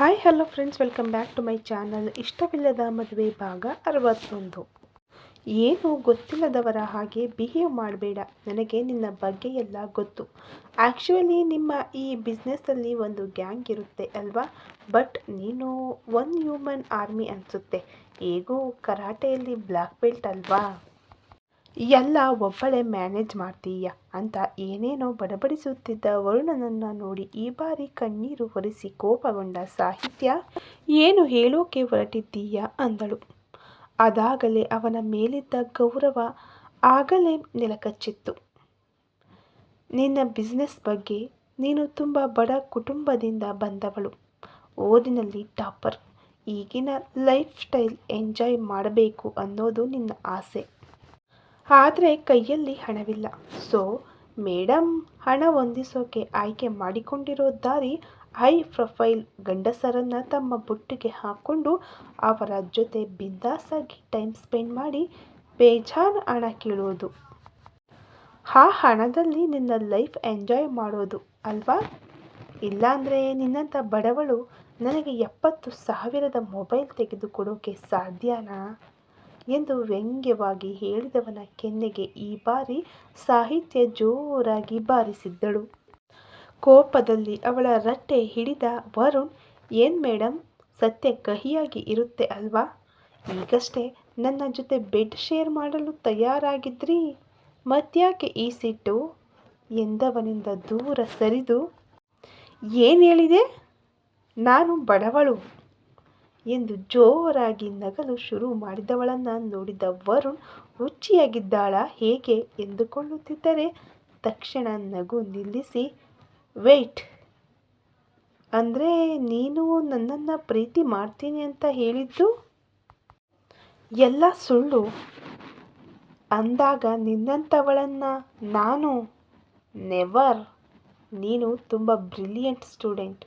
Hi hello friends welcome back to my channel ಇಷ್ಟವಿಲ್ಲದ ಮದುವೆ ಭಾಗ ಅರವತ್ತೊಂದು. ಏನು ಗೊತ್ತಿಲ್ಲದವರ ಹಾಗೆ ಬಿಹೇವ್ ಮಾಡಬೇಡ. ನನಗೆ ನಿನ್ನ ಬಗ್ಗೆ ಎಲ್ಲ ಗೊತ್ತು. ಆ್ಯಕ್ಚುಲಿ ನಿಮ್ಮ ಈ ಬಿಸ್ನೆಸ್ಸಲ್ಲಿ ಒಂದು ಗ್ಯಾಂಗ್ ಇರುತ್ತೆ ಅಲ್ವಾ? ಬಟ್ ನೀನು ಒನ್ ಹ್ಯೂಮನ್ ಆರ್ಮಿ ಅನಿಸುತ್ತೆ. ಹೇಗೂ ಕರಾಟೆಯಲ್ಲಿ ಬ್ಲ್ಯಾಕ್ ಬೆಲ್ಟ್ ಅಲ್ವಾ? ಎಲ್ಲ ಒಬ್ಬಳೇ ಮ್ಯಾನೇಜ್ ಮಾಡ್ತೀಯ ಅಂತ ಏನೇನೋ ಬಡಬಡಿಸುತ್ತಿದ್ದ ವರುಣನನ್ನು ನೋಡಿ ಈ ಬಾರಿ ಕಣ್ಣೀರು ಒರೆಸಿ ಕೋಪಗೊಂಡ ಸಾಹಿತ್ಯ, ಏನು ಹೇಳೋಕೆ ಹೊರಟಿದ್ದೀಯ? ಅಂದಳು. ಅದಾಗಲೇ ಅವನ ಮೇಲಿದ್ದ ಗೌರವ ಆಗಲೇ ನೆಲಕಚ್ಚಿತ್ತು. ನಿನ್ನ ಬಿಸ್ನೆಸ್ ಬಗ್ಗೆ ನೀನು ತುಂಬ ಬಡ ಕುಟುಂಬದಿಂದ ಬಂದವಳು. ಓದಿನಲ್ಲಿ ಟಾಪರ್. ಈಗಿನ ಲೈಫ್ ಸ್ಟೈಲ್ ಎಂಜಾಯ್ ಮಾಡಬೇಕು ಅನ್ನೋದು ನಿನ್ನ ಆಸೆ. ಆದರೆ ಕೈಯಲ್ಲಿ ಹಣವಿಲ್ಲ. ಸೊ ಮೇಡಮ್ ಹಣ ಹೊಂದಿಸೋಕೆ ಆಯ್ಕೆ ಮಾಡಿಕೊಂಡಿರೋ ದಾರಿ ಹೈ ಪ್ರೊಫೈಲ್ ಗಂಡಸರನ್ನ ತಮ್ಮ ಬುಟ್ಟಿಗೆ ಹಾಕ್ಕೊಂಡು ಅವರ ಜೊತೆ ಬಿಂದಾಸಾಗಿ ಟೈಮ್ ಸ್ಪೆಂಡ್ ಮಾಡಿ ಬೇಜಾನ್ ಹಣ ಕೀಳೋದು. ಆ ಹಣದಲ್ಲಿ ನಿನ್ನ ಲೈಫ್ ಎಂಜಾಯ್ ಮಾಡೋದು ಅಲ್ವಾ? ಇಲ್ಲಾಂದರೆ ನಿನ್ನಂಥ ಬಡವಳು ನನಗೆ ಎಪ್ಪತ್ತು ಸಾವಿರದ ಮೊಬೈಲ್ ತೆಗೆದುಕೊಡೋಕೆ ಸಾಧ್ಯನಾ? ಎಂದು ವ್ಯಂಗ್ಯವಾಗಿ ಹೇಳಿದವನ ಕೆನ್ನೆಗೆ ಈ ಬಾರಿ ಸಾಹಿತ್ಯ ಜೋರಾಗಿ ಬಾರಿಸಿದ್ದಳು. ಕೋಪದಲ್ಲಿ ಅವಳ ರಟ್ಟೆ ಹಿಡಿದ ವರುಣ್, ಏನ್ ಮೇಡಮ್ ಸತ್ಯ ಕಹಿಯಾಗಿ ಇರುತ್ತೆ ಅಲ್ವಾ? ಈಗಷ್ಟೇ ನನ್ನ ಜೊತೆ ಬೆಡ್ ಶೇರ್ ಮಾಡಲು ತಯಾರಾಗಿದ್ರಿ? ಮತ್ಯಾಕೆ ಈ ಸಿಟ್ಟು ಎಂದವನಿಂದ ದೂರ ಸರಿದು, ಏನು ಹೇಳಿದೆ? ನಾನು ಬಡವಳು. ಎಂದು ಜೋರಾಗಿ ನಗಲು ಶುರು ಮಾಡಿದವಳನ್ನು ನೋಡಿದ ವರುಣ್, ರುಚಿಯಾಗಿದ್ದಾಳ ಹೇಗೆ ಎಂದುಕೊಳ್ಳುತ್ತಿದ್ದರೆ? ತಕ್ಷಣ ನಗು ನಿಲ್ಲಿಸಿ, ವೆಯ್ಟ್, ಅಂದರೆ ನೀನು ನನ್ನನ್ನು ಪ್ರೀತಿ ಮಾಡ್ತೀನಿ ಅಂತ ಹೇಳಿದ್ದು? ಎಲ್ಲ ಸುಳ್ಳು ಅಂದಾಗ ನಿನ್ನಂಥವಳನ್ನು ನಾನು? ನೆವರ್, ನೀನು ತುಂಬ ಬ್ರಿಲಿಯಂಟ್ ಸ್ಟೂಡೆಂಟ್.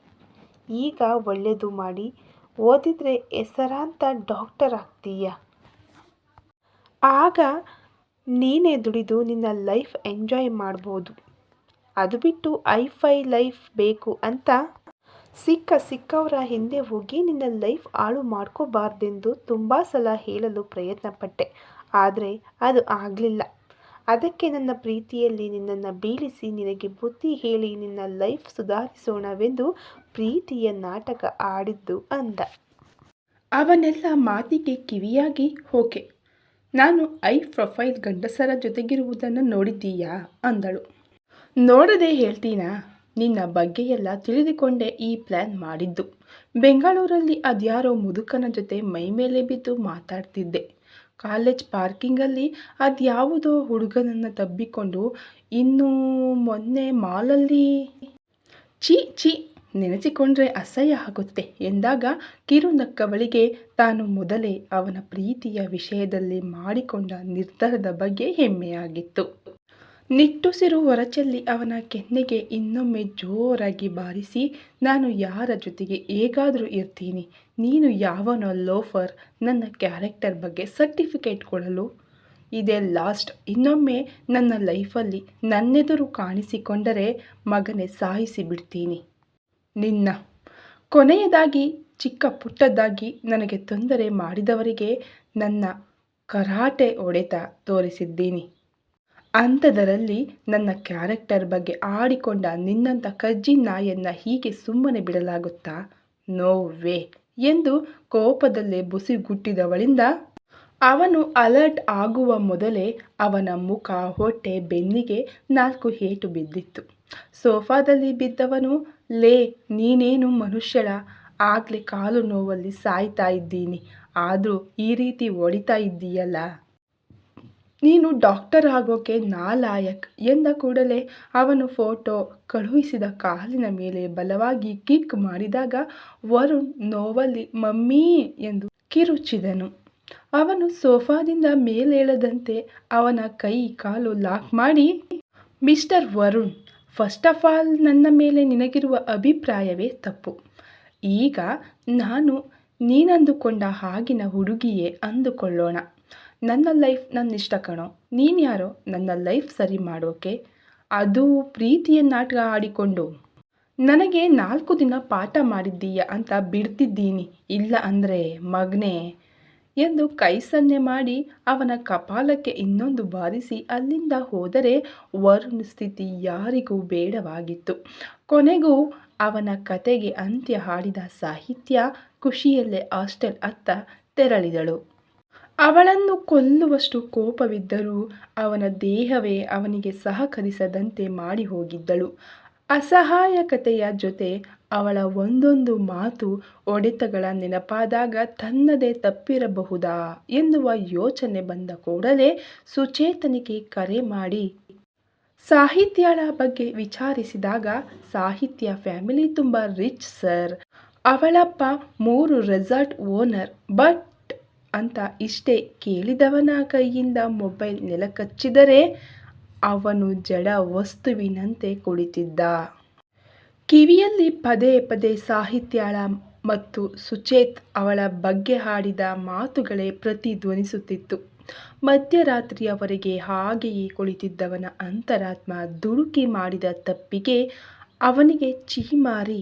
ಈಗ ಒಳ್ಳೆಯದು ಮಾಡಿ ಓದಿದರೆ ಹೆಸರಾಂತ ಡಾಕ್ಟರ್ ಆಗ್ತೀಯ? ಆಗ ನೀನೇ ದುಡಿದು ನಿನ್ನ ಲೈಫ್ ಎಂಜಾಯ್ ಮಾಡ್ಬೋದು. ಅದು ಬಿಟ್ಟು ಐ ಫೈ ಲೈಫ್ ಬೇಕು ಅಂತ ಸಿಕ್ಕ ಸಿಕ್ಕವರ ಹಿಂದೆ ಹೋಗಿ ನಿನ್ನ ಲೈಫ್ ಹಾಳು ಮಾಡ್ಕೋಬಾರ್ದೆಂದು ತುಂಬ ಸಲ ಹೇಳಲು ಪ್ರಯತ್ನಪಟ್ಟೆ. ಆದರೆ ಅದು ಆಗಲಿಲ್ಲ. ಅದಕ್ಕೆ ನನ್ನ ಪ್ರೀತಿಯಲ್ಲಿ ನಿನ್ನನ್ನು ಬೀಳಿಸಿ ನಿನಗೆ ಬುದ್ಧಿ ಹೇಳಿ ನಿನ್ನ ಲೈಫ್ ಸುಧಾರಿಸೋಣವೆಂದು ಪ್ರೀತಿಯ ನಾಟಕ ಆಡಿದ್ದು ಅಂದ. ಅವನೆಲ್ಲ ಮಾತಿಗೆ ಕಿವಿಯಾಗಿ, ಓಕೆ, ನಾನು ಐ ಪ್ರೊಫೈಲ್ ಗಂಡಸರ ಜೊತೆಗಿರುವುದನ್ನು ನೋಡಿದ್ದೀಯಾ? ಅಂದಳು. ನೋಡದೆ ಹೇಳ್ತೀನಾ? ನಿನ್ನ ಬಗ್ಗೆ ಎಲ್ಲ ತಿಳಿದುಕೊಂಡೇ ಈ ಪ್ಲ್ಯಾನ್ ಮಾಡಿದ್ದು. ಬೆಂಗಳೂರಲ್ಲಿ ಅದ್ಯಾರೋ ಮುದುಕನ ಜೊತೆ ಮೈಮೇಲೆ ಬಿದ್ದು ಮಾತಾಡ್ತಿದ್ದೆ. ಕಾಲೇಜ್ ಪಾರ್ಕಿಂಗಲ್ಲಿ ಅದ್ಯಾವುದೋ ಹುಡುಗನನ್ನು ತಬ್ಬಿಕೊಂಡು ಇನ್ನೂ ಮೊನ್ನೆ ಮಾಲಲ್ಲಿ ಚಿ ಛೀ ನೆನೆಸಿಕೊಂಡ್ರೆ ಅಸಹ್ಯ ಆಗುತ್ತೆ ಎಂದಾಗ ಕಿರುನಕ್ಕವಳಿಗೆ ತಾನು ಮೊದಲೇ ಅವನ ಪ್ರೀತಿಯ ವಿಷಯದಲ್ಲಿ ಮಾಡಿಕೊಂಡ ನಿರ್ಧಾರದ ಬಗ್ಗೆ ಹೆಮ್ಮೆಯಾಗಿತ್ತು. ನಿಟ್ಟುಸಿರು ಹೊರಚಲ್ಲಿ ಅವನ ಕೆನ್ನೆಗೆ ಇನ್ನೊಮ್ಮೆ ಜೋರಾಗಿ ಬಾರಿಸಿ, ನಾನು ಯಾರ ಜೊತೆಗೆ ಹೇಗಾದರೂ ಇರ್ತೀನಿ. ನೀನು ಯಾವನೋ ಲೋಫರ್, ನನ್ನ ಕ್ಯಾರೆಕ್ಟರ್ ಬಗ್ಗೆ ಸರ್ಟಿಫಿಕೇಟ್ ಕೊಡಲು. ಇದೇ ಲಾಸ್ಟ್. ಇನ್ನೊಮ್ಮೆ ನನ್ನ ಲೈಫಲ್ಲಿ ನನ್ನೆದುರು ಕಾಣಿಸಿಕೊಂಡರೆ ಮಗನೇ ಸಾಯಿಸಿ ಬಿಡ್ತೀನಿ ನಿನ್ನ. ಕೊನೆಯದಾಗಿ, ಚಿಕ್ಕ ಪುಟ್ಟದ್ದಾಗಿ ನನಗೆ ತೊಂದರೆ ಮಾಡಿದವರಿಗೆ ನನ್ನ ಕರಾಟೆ ಒಡೆತ ತೋರಿಸಿದ್ದೀನಿ. ಅಂಥದರಲ್ಲಿ ನನ್ನ ಕ್ಯಾರೆಕ್ಟರ್ ಬಗ್ಗೆ ಆಡಿಕೊಂಡ ನಿನ್ನಂಥ ಕಜ್ಜಿ ನಾಯನ್ನು ಹೀಗೆ ಸುಮ್ಮನೆ ಬಿಡಲಾಗುತ್ತಾ? ನೋ ವೇ ಎಂದು ಕೋಪದಲ್ಲೇ ಬುಸಿಗುಟ್ಟಿದವಳಿಂದ, ಅವನು ಅಲರ್ಟ್ ಆಗುವ ಮೊದಲೇ ಅವನ ಮುಖ ಹೊಟ್ಟೆ ಬೆನ್ನಿಗೆ ನಾಲ್ಕು ಹೇಟು ಬಿದ್ದಿತ್ತು. ಸೋಫಾದಲ್ಲಿ ಬಿದ್ದವನು, ಲೇ, ನೀನೇನು ಮನುಷ್ಯಳ? ಆಗಲೇ ಕಾಲು ನೋವಲ್ಲಿ ಸಾಯ್ತಾ ಇದ್ದೀನಿ. ಆದರೂ ಈ ರೀತಿ ಒಡಿತಾ ಇದ್ದೀಯಲ್ಲ? ನೀನು ಡಾಕ್ಟರ್ ಆಗೋಕೆ ನಾಲಾಯಕ್. ಎಂದ ಕೂಡಲೇ ಅವನು ಫೋಟೋ ಕಳುಹಿಸಿದ ಕಾಲಿನ ಮೇಲೆ ಬಲವಾಗಿ ಕಿಕ್ ಮಾಡಿದಾಗ ವರುಣ್ ನೋವಲ್ಲಿ, ಮಮ್ಮಿ ಎಂದು ಕಿರುಚಿದನು. ಅವನು ಸೋಫಾದಿಂದ ಮೇಲೇಳದಂತೆ ಅವನ ಕೈ ಕಾಲು ಲಾಕ್ ಮಾಡಿ, mister Varun first of all ನನ್ನ ಮೇಲೆ ನಿನಗಿರುವ ಅಭಿಪ್ರಾಯವೇ ತಪ್ಪು. ಈಗ ನಾನು ನೀನಂದುಕೊಂಡ ಹಾಗಿನ ಹುಡುಗಿಯೇ ಅಂದುಕೊಳ್ಳೋಣ. ನನ್ನ ಲೈಫ್ ನನ್ನ ಇಷ್ಟ ಕಣೋ. ನೀನು ಯಾರೋ ನನ್ನ ಲೈಫ್ ಸರಿ ಮಾಡೋಕೆ? ಅದು ಪ್ರೀತಿಯ ನಾಟಕ ಆಡಿಕೊಂಡು. ನನಗೆ ನಾಲ್ಕು ದಿನ ಪಾಠ ಮಾಡಿದ್ದೀಯ ಅಂತ ಬಿಡ್ತಿದ್ದೀನಿ. ಇಲ್ಲ ಅಂದರೆ ಮಗನೇ ಎಂದು ಕೈ ಸನ್ನೆ ಮಾಡಿ ಅವನ ಕಪಾಲಕ್ಕೆ ಇನ್ನೊಂದು ಬಾರಿಸಿ ಅಲ್ಲಿಂದ ಹೋದರೆ ವರುಣ್ ಸ್ಥಿತಿ ಯಾರಿಗೂ ಬೇಡವಾಗಿತ್ತು. ಕೊನೆಗೂ ಅವನ ಕತೆಗೆ ಅಂತ್ಯ ಹಾಡಿದ ಸಾಹಿತ್ಯ ಖುಷಿಯಲ್ಲೇ ಹಾಸ್ಟೆಲ್ ಅತ್ತ ತೆರಳಿದಳು. ಅವಳನ್ನು ಕೊಲ್ಲುವಷ್ಟು ಕೋಪವಿದ್ದರೂ ಅವನ ದೇಹವೇ ಅವನಿಗೆ ಸಹಕರಿಸದಂತೆ ಮಾಡಿ ಹೋಗಿದ್ದಳು ಅಸಹಾಯಕತೆಯ ಜೊತೆ ಅವಳ ಒಂದೊಂದು ಮಾತು ಒಡೆತಗಳ ನೆನಪಾದಾಗ ತನ್ನದೇ ತಪ್ಪಿರಬಹುದಾ ಎನ್ನುವ ಯೋಚನೆ ಬಂದ ಕೂಡಲೇ ಸುಚೇತನಿಗೆ ಕರೆ ಮಾಡಿ. ಸಾಹಿತ್ಯಳ ಬಗ್ಗೆ ವಿಚಾರಿಸಿದಾಗ ಸಾಹಿತ್ಯ ಫ್ಯಾಮಿಲಿ ತುಂಬ ರಿಚ್ ಸರ್. ಅವಳಪ್ಪ ಮೂರು ರೆಸಾರ್ಟ್ ಓನರ್, ಬಟ್ ಅಂತ ಇಷ್ಟೇ ಕೇಳಿದವನ ಕೈಯಿಂದ ಮೊಬೈಲ್ ನೆಲಕಚ್ಚಿದರೆ ಅವನು ಜಡ ವಸ್ತುವಿನಂತೆ ಕುಳಿತಿದ್ದ. ಕಿವಿಯಲ್ಲಿ ಪದೇ ಪದೇ ಸಾಹಿತ್ಯಾಳ ಮತ್ತು ಸುಚೇತ್ ಅವಳ ಬಗ್ಗೆ ಹಾಡಿದ ಮಾತುಗಳೇ ಪ್ರತಿಧ್ವನಿಸುತ್ತಿತ್ತು. ಮಧ್ಯರಾತ್ರಿಯವರೆಗೆ ಹಾಗೆಯೇ ಕುಳಿತಿದ್ದವನ ಅಂತರಾತ್ಮ ದುಡುಕಿ ಮಾಡಿದ ತಪ್ಪಿಗೆ ಅವನಿಗೆ ಚೀಮಾರಿ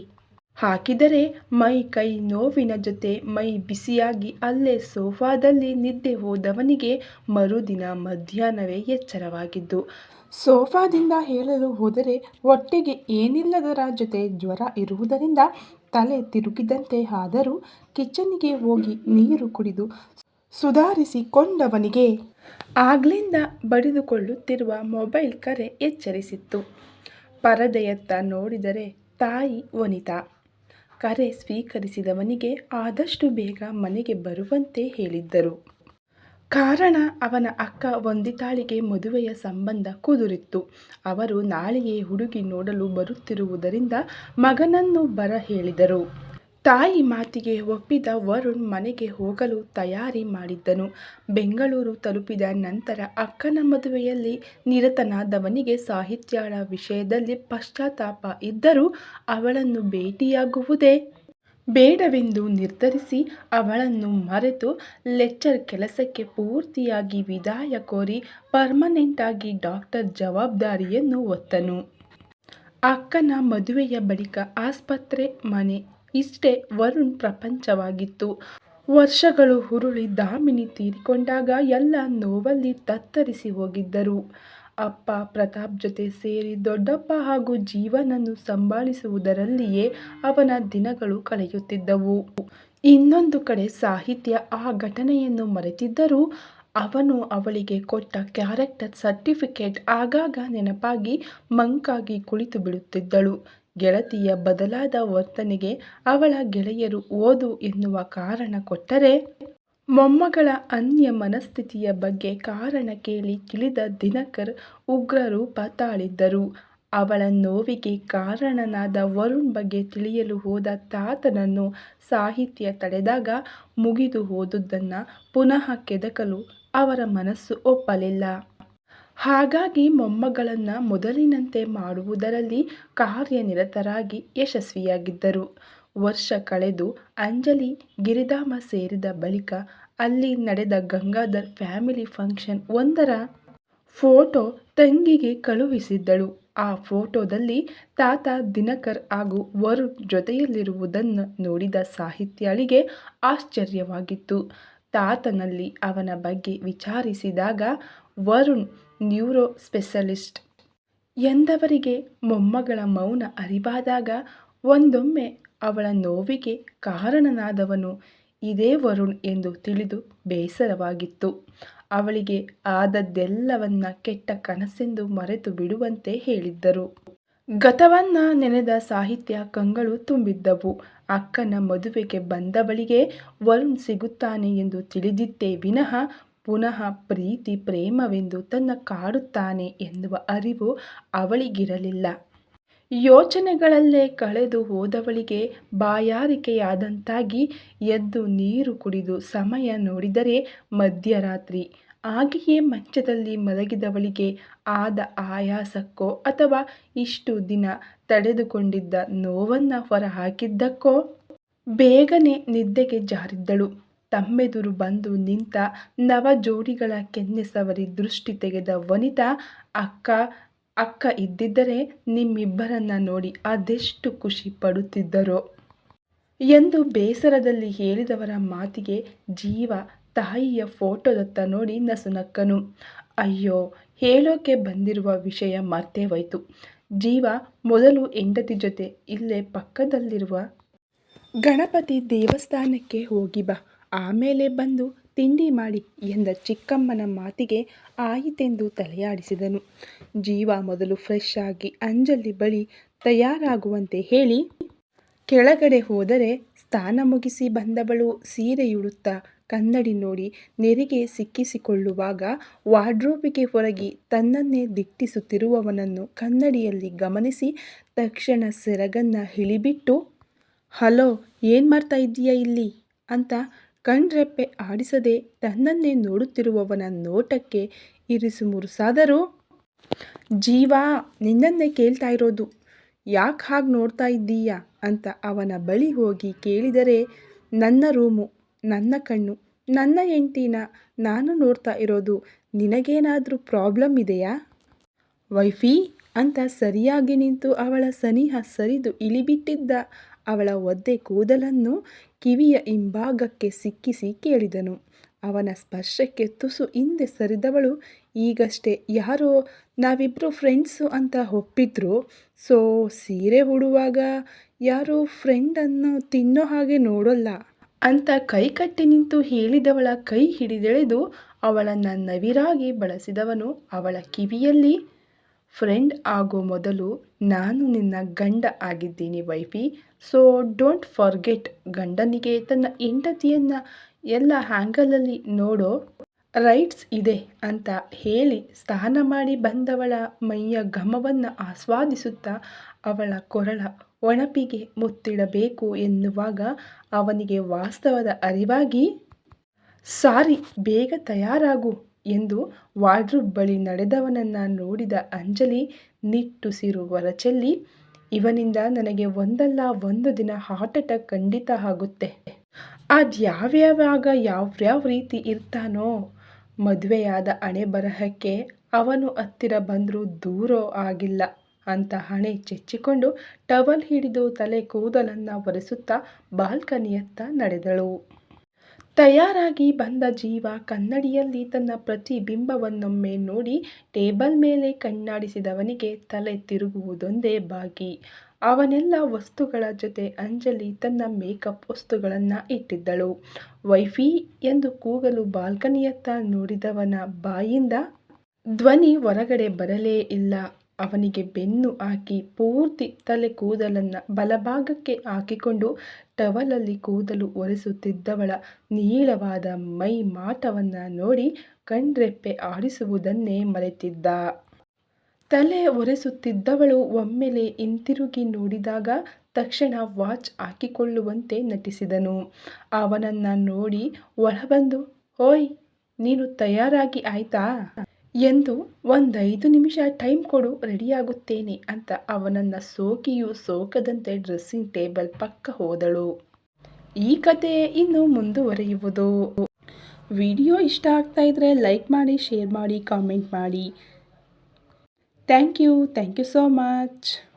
ಹಾಕಿದರೆ ಮೈ ಕೈ ನೋವಿನ ಜೊತೆ ಮೈ ಬಿಸಿಯಾಗಿ ಅಲ್ಲೇ ಸೋಫಾದಲ್ಲಿ ನಿದ್ದೆ ಹೋದವನಿಗೆ ಮರುದಿನ ಮಧ್ಯಾಹ್ನವೇ ಎಚ್ಚರವಾಗಿದ್ದು. ಸೋಫಾದಿಂದ ಹೇಳಲು ಹೋದರೆ ಒಟ್ಟಿಗೆ ಏನಿಲ್ಲದರ ಜೊತೆ ಜ್ವರ ಇರುವುದರಿಂದ ತಲೆ ತಿರುಗಿದಂತೆ ಆದರೂ ಕಿಚನ್ಗೆ ಹೋಗಿ ನೀರು ಕುಡಿದು ಸುಧಾರಿಸಿಕೊಂಡವನಿಗೆ ಆಗ್ಲಿಂದ ಬಡಿದುಕೊಳ್ಳುತ್ತಿರುವ ಮೊಬೈಲ್ ಕರೆ ಎಚ್ಚರಿಸಿತ್ತು. ಪರದೆಯತ್ತ ನೋಡಿದರೆ ತಾಯಿ ವನಿತಾ. ಕರೆ ಸ್ವೀಕರಿಸಿದವನಿಗೆ ಆದಷ್ಟು ಬೇಗ ಮನೆಗೆ ಬರುವಂತೆ ಹೇಳಿದ್ದರು. ಕಾರಣ ಅವನ ಅಕ್ಕ ಒಂದಿತಾಳಿಗೆ ಮದುವೆಯ ಸಂಬಂಧ ಕುದುರಿತ್ತು. ಅವರು ನಾಳೆಯೇ ಹುಡುಗಿ ನೋಡಲು ಬರುತ್ತಿರುವುದರಿಂದ ಮಗನನ್ನು ಬರ ಹೇಳಿದರು. ತಾಯಿ ಮಾತಿಗೆ ಒಪ್ಪಿದ ವರುಣ್ ಮನೆಗೆ ಹೋಗಲು ತಯಾರಿ ಮಾಡಿದ್ದನು. ಬೆಂಗಳೂರು ತಲುಪಿದ ನಂತರ ಅಕ್ಕನ ಮದುವೆಯಲ್ಲಿ ನಿರತನಾದವನಿಗೆ ಸಾಹಿತ್ಯಳ ವಿಷಯದಲ್ಲಿ ಪಶ್ಚಾತ್ತಾಪ ಇದ್ದರೂ ಅವಳನ್ನು ಭೇಟಿಯಾಗುವುದೇ ಬೇಡವೆಂದು ನಿರ್ಧರಿಸಿ ಅವಳನ್ನು ಮರೆತು ಲೆಕ್ಚರ್ ಕೆಲಸಕ್ಕೆ ಪೂರ್ತಿಯಾಗಿ ವಿದಾಯ ಕೋರಿ ಪರ್ಮನೆಂಟಾಗಿ ಡಾಕ್ಟರ್ ಜವಾಬ್ದಾರಿಯನ್ನು ಒತ್ತನು ಅಕ್ಕನ ಮದುವೆಯ ಬಳಿಕ ಆಸ್ಪತ್ರೆ ಮನೆ ಇಷ್ಟೇ ವರುಣ್ ಪ್ರಪಂಚವಾಗಿತ್ತು. ವರ್ಷಗಳು ಹುರುಳಿ ದಾಮಿನಿ ತೀರಿಕೊಂಡಾಗ ಎಲ್ಲ ನೋವಲ್ಲಿ ತತ್ತರಿಸಿ ಹೋಗಿದ್ದರು. ಅಪ್ಪ ಪ್ರತಾಪ್ ಜೊತೆ ಸೇರಿ ದೊಡ್ಡಪ್ಪ ಹಾಗೂ ಜೀವನನ್ನು ಸಂಭಾಳಿಸುವುದರಲ್ಲಿಯೇ ಅವನ ದಿನಗಳು ಕಳೆಯುತ್ತಿದ್ದವು. ಇನ್ನೊಂದು ಕಡೆ ಸಾಹಿತ್ಯ ಆ ಘಟನೆಯನ್ನು ಮರೆತಿದ್ದರೂ ಅವನು ಅವಳಿಗೆ ಕೊಟ್ಟ ಕ್ಯಾರೆಕ್ಟರ್ ಸರ್ಟಿಫಿಕೇಟ್ ಆಗಾಗ ನೆನಪಾಗಿ ಮಂಕಾಗಿ ಕುಳಿತು ಬಿಡುತ್ತಿದ್ದಳು. ಗೆಳತಿಯ ಬದಲಾದ ವರ್ತನೆಗೆ ಅವಳ ಗೆಳೆಯರು ಓದು ಎನ್ನುವ ಕಾರಣ ಕೊಟ್ಟರೆ ಮೊಮ್ಮಗಳ ಅನ್ಯ ಮನಸ್ಥಿತಿಯ ಬಗ್ಗೆ ಕಾರಣ ಕೇಳಿ ತಿಳಿದ ದಿನಕರ್ ಉಗ್ರ ರೂಪ ತಾಳಿದ್ದರು. ಅವಳ ನೋವಿಗೆ ಕಾರಣನಾದ ವರುಣ್ ಬಗ್ಗೆ ತಿಳಿಯಲು ಹೋದ ತಾತನನ್ನು ಸಾಹಿತ್ಯ ತಡೆದಾಗ ಮುಗಿದು ಹೋದುದನ್ನು ಪುನಃ ಕೆದಕಲು ಅವರ ಮನಸ್ಸು ಒಪ್ಪಲಿಲ್ಲ. ಹಾಗಾಗಿ ಮೊಮ್ಮಗಳನ್ನು ಮೊದಲಿನಂತೆ ಮಾಡುವುದರಲ್ಲಿ ಕಾರ್ಯನಿರತರಾಗಿ ಯಶಸ್ವಿಯಾಗಿದ್ದರು. ವರ್ಷ ಕಳೆದು ಅಂಜಲಿ, ಗಿರಿಧಾಮ ಸೇರಿದ ಬಳಿಕ ಅಲ್ಲಿ ನಡೆದ ಗಂಗಾಧರ್ ಫ್ಯಾಮಿಲಿ ಫಂಕ್ಷನ್ ಒಂದರ ಫೋಟೋ ತಂಗಿಗೆ ಕಳುಹಿಸಿದ್ದಳು. ಆ ಫೋಟೋದಲ್ಲಿ ತಾತ ದಿನಕರ್ ಹಾಗೂ ವರುಣ್ ಜೊತೆಯಲ್ಲಿರುವುದನ್ನು ನೋಡಿದ ಸಾಹಿತ್ಯಾಳಿಗೆ ಆಶ್ಚರ್ಯವಾಗಿತ್ತು. ತಾತನಲ್ಲಿ ಅವನ ಬಗ್ಗೆ ವಿಚಾರಿಸಿದಾಗ ವರುಣ್ ನ್ಯೂರೋ ಸ್ಪೆಷಲಿಸ್ಟ್ ಎಂದವರಿಗೆ ಮೊಮ್ಮಗಳ ಮೌನ ಅರಿವಾದಾಗ ಒಂದೊಮ್ಮೆ ಅವಳ ನೋವಿಗೆ ಕಾರಣನಾದವನು ಇದೇ ವರುಣ್ ಎಂದು ತಿಳಿದು ಬೇಸರವಾಗಿತ್ತು. ಅವಳಿಗೆ ಆದದ್ದೆಲ್ಲವನ್ನ ಕೆಟ್ಟ ಕನಸೆಂದು ಮರೆತು ಬಿಡುವಂತೆ ಹೇಳಿದ್ದರು. ಗತವನ್ನ ನೆನೆದ ಸಾಹಿತ್ಯ ಕಂಗಳು ತುಂಬಿದ್ದವು. ಅಕ್ಕನ ಮದುವೆಗೆ ಬಂದವಳಿಗೆ ವರುಣ್ ಸಿಗುತ್ತಾನೆ ಎಂದು ತಿಳಿದಿತ್ತೇ ವಿನಃ ಪುನಃ ಪ್ರೀತಿ, ಪ್ರೇಮವೆಂದು ತನ್ನ ಕಾಡುತ್ತಾನೆ ಎನ್ನುವ ಅರಿವು ಅವಳಿಗಿರಲಿಲ್ಲ. ಯೋಚನೆಗಳಲ್ಲೇ ಕಳೆದು ಹೋದವಳಿಗೆ ಬಾಯಾರಿಕೆಯಾದಂತಾಗಿ ಎದ್ದು ನೀರು ಕುಡಿದು ಸಮಯ ನೋಡಿದರೆ ಮಧ್ಯರಾತ್ರಿ. ಹಾಗೆಯೇ ಮಂಚದಲ್ಲಿ ಮಲಗಿದವಳಿಗೆ ಆದ ಆಯಾಸಕ್ಕೋ ಅಥವಾ ಇಷ್ಟು ದಿನ ತಡೆದುಕೊಂಡಿದ್ದ ನೋವನ್ನು ಹೊರಹಾಕಿದ್ದಕ್ಕೋ? ಬೇಗನೆ ನಿದ್ದೆಗೆ ಜಾರಿದ್ದಳು. ತಮ್ಮೆದುರು ಬಂದು ನಿಂತ ನವ ಜೋಡಿಗಳ ಕೆನ್ನೆ ಸವರಿ ದೃಷ್ಟಿ ತೆಗೆದ ವನಿತಾ, ಅಕ್ಕ ಅಕ್ಕ ಇದ್ದಿದ್ದರೆ ನಿಮ್ಮಿಬ್ಬರನ್ನ ನೋಡಿ ಅದೆಷ್ಟು ಖುಷಿ ಪಡುತ್ತಿದ್ದರೋ. ಎಂದು ಬೇಸರದಲ್ಲಿ ಹೇಳಿದವರ ಮಾತಿಗೆ ಜೀವ ತಾಯಿಯ ಫೋಟೋದತ್ತ ನೋಡಿ ನಸುನಕ್ಕನು. ಅಯ್ಯೋ, ಹೇಳೋಕೆ ಬಂದಿರುವ ವಿಷಯ ಮರ್ತೇ ಹೋಯ್ತು. ಜೀವ ಮೊದಲು ಹೆಂಡತಿ ಜೊತೆ ಇಲ್ಲೇ ಪಕ್ಕದಲ್ಲಿರುವ ಗಣಪತಿ ದೇವಸ್ಥಾನಕ್ಕೆ ಹೋಗಿ ಬಾ. ಆಮೇಲೆ ಬಂದು ತಿಂಡಿ ಮಾಡಿ ಎಂದ ಚಿಕ್ಕಮ್ಮನ ಮಾತಿಗೆ ಆಯಿತೆಂದು ತಲೆಯಾಡಿಸಿದನು. ಜೀವ ಮೊದಲು ಫ್ರೆಶ್ ಆಗಿ ಅಂಜಲಿ ಬಳಿ ತಯಾರಾಗುವಂತೆ ಹೇಳಿ, ಕೆಳಗಡೆ ಹೋದರೆ ಸ್ನಾನ ಮುಗಿಸಿ ಬಂದವಳು ಸೀರೆಯುಡುತ್ತಾ ಕನ್ನಡಿ ನೋಡಿ ನೆರಿಗೆ ಸಿಕ್ಕಿಸಿಕೊಳ್ಳುವಾಗ ವಾರ್ಡ್ರೋಬಿಗೆ ಹೊರಗಿ ತನ್ನನ್ನೇ ದಿಟ್ಟಿಸುತ್ತಿರುವವನನ್ನು ಕನ್ನಡಿಯಲ್ಲಿ ಗಮನಿಸಿ ತಕ್ಷಣ ಸೆರಗನ್ನ ಹಿಳಿಬಿಟ್ಟು, ಹಲೋ, ಏನು ಮಾಡ್ತಾ ಇದ್ದೀಯಾ ಇಲ್ಲಿ? ಅಂತ ಕಣ್ರೆಪ್ಪೆ ಆಡಿಸದೆ ತನ್ನನ್ನೇ ನೋಡುತ್ತಿರುವವನ ನೋಟಕ್ಕೆ ಇರಿಸು ಮುರುಸಾದರೂ. ಜೀವ, ನಿನ್ನನ್ನೇ ಕೇಳ್ತಾ ಇರೋದು. ಯಾಕೆ ಹಾಗೆ ನೋಡ್ತಾ ಇದ್ದೀಯಾ ಅಂತ ಅವನ ಬಳಿ ಹೋಗಿ ಕೇಳಿದರೆ, ನನ್ನ ರೂಮು, ನನ್ನ ಕಣ್ಣು, ನನ್ನ ಹೆಂಡ್ತಿನ ನಾನು ನೋಡ್ತಾ ಇರೋದು ನಿನಗೇನಾದರೂ ಪ್ರಾಬ್ಲಮ್ ಇದೆಯಾ? ವೈಫಿ, ಅಂತ ಸರಿಯಾಗಿ ನಿಂತು ಅವಳ ಸನಿಹ ಸರಿದು ಇಳಿಬಿಟ್ಟಿದ್ದ ಅವಳ ಒದ್ದೆ ಕೂದಲನ್ನು ಕಿವಿಯ ಹಿಂಭಾಗಕ್ಕೆ ಸಿಕ್ಕಿಸಿ ಕೇಳಿದನು. ಅವನ ಸ್ಪರ್ಶಕ್ಕೆ ತುಸು ಹಿಂದೆ ಸರಿದವಳು, ಈಗಷ್ಟೇ ಯಾರೋ ನಾವಿಬ್ಬರು ಫ್ರೆಂಡ್ಸು ಅಂತ ಒಪ್ಪಿದ್ರು, ಸೊ ಸೀರೆ ಉಡುವಾಗ ಯಾರೂ ಫ್ರೆಂಡನ್ನು ತಿನ್ನೋ ಹಾಗೆ ನೋಡೋಲ್ಲ ಅಂತ ಕೈಕಟ್ಟಿ ನಿಂತು ಹೇಳಿದವಳ ಕೈ ಹಿಡಿದೆಳೆದು ಅವಳನ್ನು ನವಿರಾಗಿ ಬಳಸಿದವನು ಅವಳ ಕಿವಿಯಲ್ಲಿ, ಫ್ರೆಂಡ್ ಆಗೋ ಮೊದಲು ನಾನು ನಿನ್ನ ಗಂಡ ಆಗಿದ್ದೀನಿ ವೈಫಿ ಸೊ ಡೋಂಟ್ ಫಾರ್ಗೆಟ್ ಗಂಡನಿಗೆ ತನ್ನ ಹೆಂಡತಿಯನ್ನು ಎಲ್ಲ ಹ್ಯಾಂಗಲಲ್ಲಿ ನೋಡೋ ರೈಟ್ಸ್ ಇದೆ ಅಂತ ಹೇಳಿ ಸ್ನಾನ ಮಾಡಿ ಬಂದವಳ ಮೈಯ ಘಮವನ್ನು ಆಸ್ವಾದಿಸುತ್ತಾ ಅವಳ ಕೊರಳ ಒಣಪಿಗೆ ಮುತ್ತಿಡಬೇಕು ಎನ್ನುವಾಗ ಅವನಿಗೆ ವಾಸ್ತವದ ಅರಿವಾಗಿ, ಸಾರಿ, ಬೇಗ ತಯಾರಾಗು ಎಂದು ವಾರ್ಡ್ರೂಬ್ ಬಳಿ ನಡೆದವನನ್ನು ನೋಡಿದ ಅಂಜಲಿ ನಿಟ್ಟುಸಿರು ಹೊರಚೆಲ್ಲಿ ಇವನಿಂದ ನನಗೆ ಒಂದಲ್ಲ ಒಂದು ದಿನ ಹಾರ್ಟ್ ಅಟ್ಯಾಕ್ ಖಂಡಿತ ಆಗುತ್ತೆ. ಅದ್ಯಾವ್ಯಾವಾಗ ಯಾವ್ಯಾವ ರೀತಿ ಇರ್ತಾನೋ, ಮದುವೆಯಾದ ಹಣೆ ಬರಹಕ್ಕೆ ಅವನು ಹತ್ತಿರ ಬಂದರೂ ದೂರೋ ಆಗಿಲ್ಲ ಅಂತ ಹಣೆ ಚೆಚ್ಚಿಕೊಂಡು ಟವಲ್ ಹಿಡಿದು ತಲೆ ಕೂದಲನ್ನು ಒರೆಸುತ್ತಾ ಬಾಲ್ಕನಿಯತ್ತ ನಡೆದಳು. ತಯಾರಾಗಿ ಬಂದ ಜೀವ ಕನ್ನಡಿಯಲ್ಲಿ ತನ್ನ ಪ್ರತಿಬಿಂಬವನ್ನೊಮ್ಮೆ ನೋಡಿ ಟೇಬಲ್ ಮೇಲೆ ಕಣ್ಣಾಡಿಸಿದವನಿಗೆ ತಲೆ ತಿರುಗುವುದೊಂದೇ ಬಾಗಿ ಅವನೆಲ್ಲ ವಸ್ತುಗಳ ಜೊತೆ ಅಂಜಲಿ ತನ್ನ ಮೇಕಪ್ ವಸ್ತುಗಳನ್ನು ಇಟ್ಟಿದ್ದಳು. ವೈಫಿ ಎಂದು ಕೂಗಲು ಬಾಲ್ಕನಿಯತ್ತ ನೋಡಿದವನ ಬಾಯಿಂದ ಧ್ವನಿ ಹೊರಗಡೆ ಬರಲೇ ಇಲ್ಲ. ಅವನಿಗೆ ಬೆನ್ನು ಹಾಕಿ ಪೂರ್ತಿ ತಲೆ ಕೂದಲನ್ನು ಬಲಭಾಗಕ್ಕೆ ಹಾಕಿಕೊಂಡು ಟವಲಲ್ಲಿ ಕೂದಲು ಒರೆಸುತ್ತಿದ್ದವಳ ನೀಳವಾದ ಮೈ ಮಾಟವನ್ನು ನೋಡಿ ಕಣ್ರೆಪ್ಪೆ ಆಡಿಸುವುದನ್ನೇ ಮರೆತಿದ್ದ. ತಲೆ ಒರೆಸುತ್ತಿದ್ದವಳು ಒಮ್ಮೆಲೆ ಹಿಂತಿರುಗಿ ನೋಡಿದಾಗ ತಕ್ಷಣ ವಾಚ್ ಹಾಕಿಕೊಳ್ಳುವಂತೆ ನಟಿಸಿದನು. ಅವನನ್ನು ನೋಡಿ ಒಳಬಂದು, ಓಯ್, ನೀನು ತಯಾರಾಗಿ ಆಯ್ತಾ? ಎಂದು ಒಂದೈದು ನಿಮಿಷ ಟೈಮ್ ಕೊಡು, ರೆಡಿಯಾಗುತ್ತೇನೆ ಅಂತ ಅವನನ್ನು ಸೋಕಿಯು ಸೋಕದಂತೆ ಡ್ರೆಸ್ಸಿಂಗ್ ಟೇಬಲ್ ಪಕ್ಕ ಹೋದಳು. ಈ ಕತೆ ಇನ್ನು ಮುಂದುವರಿಯುವುದು. ವಿಡಿಯೋ ಇಷ್ಟ ಆಗ್ತಾ ಇದ್ರೆ ಲೈಕ್ ಮಾಡಿ, ಶೇರ್ ಮಾಡಿ, ಕಾಮೆಂಟ್ ಮಾಡಿ. Thank you thank you so much.